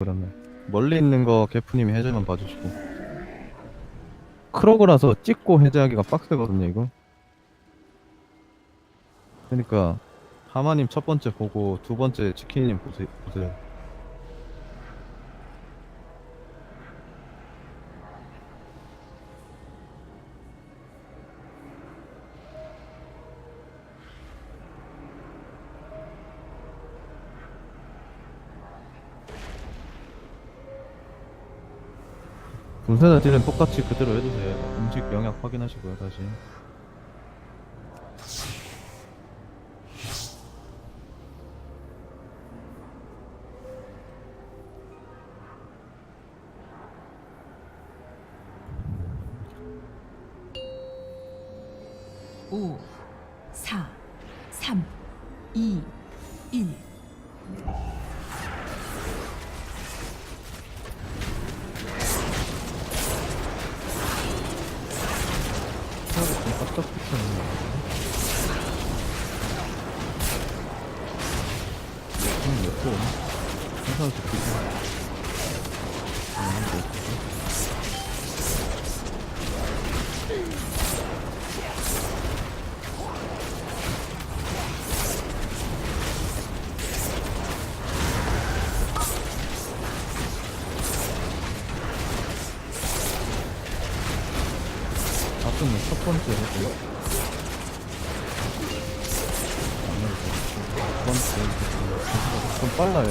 그러면. 멀리 있는 거 개프님이 해제만 봐주시고. 크로그라서 찍고 해제하기가 빡세거든요 이거. 그러니까 하마님 첫 번째 보고 두 번째 치킨님 보세, 보세요 분쇄자 딜은 똑같이 그대로 해주세요 음식 영역 확인하시고요 다시 오, 사, 삼, 이, 일. 번? 항상 좋겠지 앞서는 첫 번째 해도 두 번째 좀 빨라요.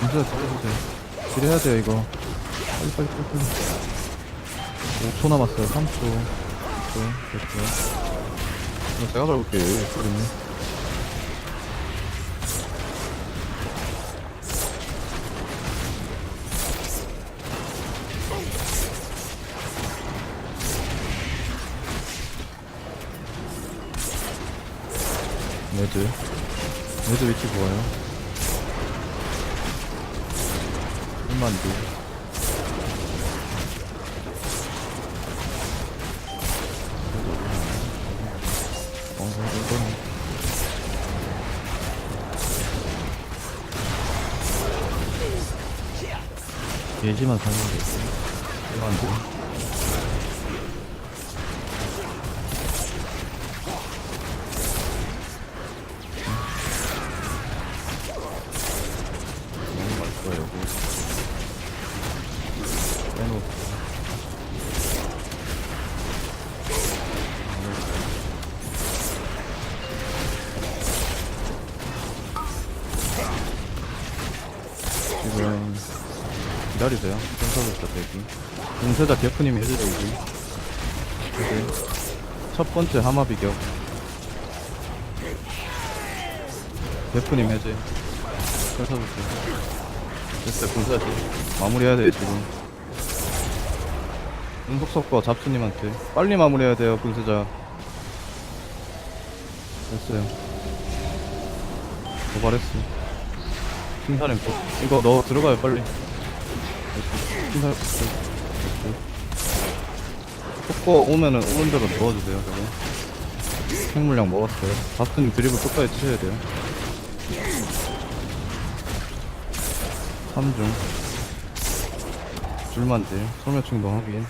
문제가 잘해주세요. 딜해야 돼요 이거. 빨리 빨리 빨리 빨리. 5초 남았어요. 3초. 2초. 됐죠 이거 제가 여기 있거든요 레드. 레드 위치 좋아요 1만 두. 어, 이거는 예지만 사는 게 있어 1만 두 지금 기다리세요. 센서부터 대기. 공세자 개프님이 여기 여기. 첫 번째 하마 비격. 개프님 해제. 센서부터 됐어요. 공세자 딜. 마무리해야 돼요 지금. 은속석과 잡수님한테. 빨리 마무리해야 돼요 분쇄자. 됐어요. 도발했어 또. 이거 넣어 들어가요 빨리. 됐어 속고 오면은 오는 대로 넣어주세요 저거. 생물량 먹었어요. 잡수님 드리블 끝까지 치셔야 돼요. 3중. 줄만 딜. 소멸충동 확인.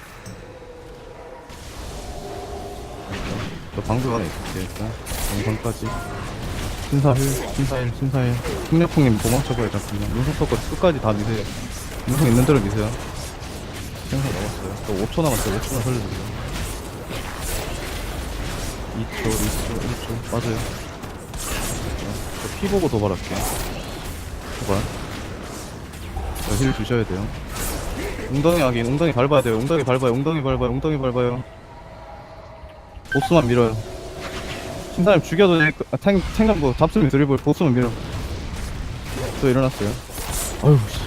저 방도 안에 있을게요 일단. 영상까지 심사일 심사일 심사일. 승려풍님 도망쳐봐요 잠깐만. 눈썹 섞고 끝까지 다 미세요. 눈썹 있는 대로 미세요. 생사 남았어요. 또 5초 남았어요. 5초만 살려주세요. 2초 2초 1초. 맞아요. 저피 보고 도발할게요. 도발. 저힐 주셔야 돼요. 웅덩이 하긴 웅덩이 밟아야 돼요. 웅덩이 밟아요. 웅덩이 밟아요. 웅덩이 밟아요. 보스만 밀어요 신사님 죽여도 될 거- 아, 탱, 탱감고 잡스면 드리블 보스만 밀어. 또 일어났어요. 어휴 씨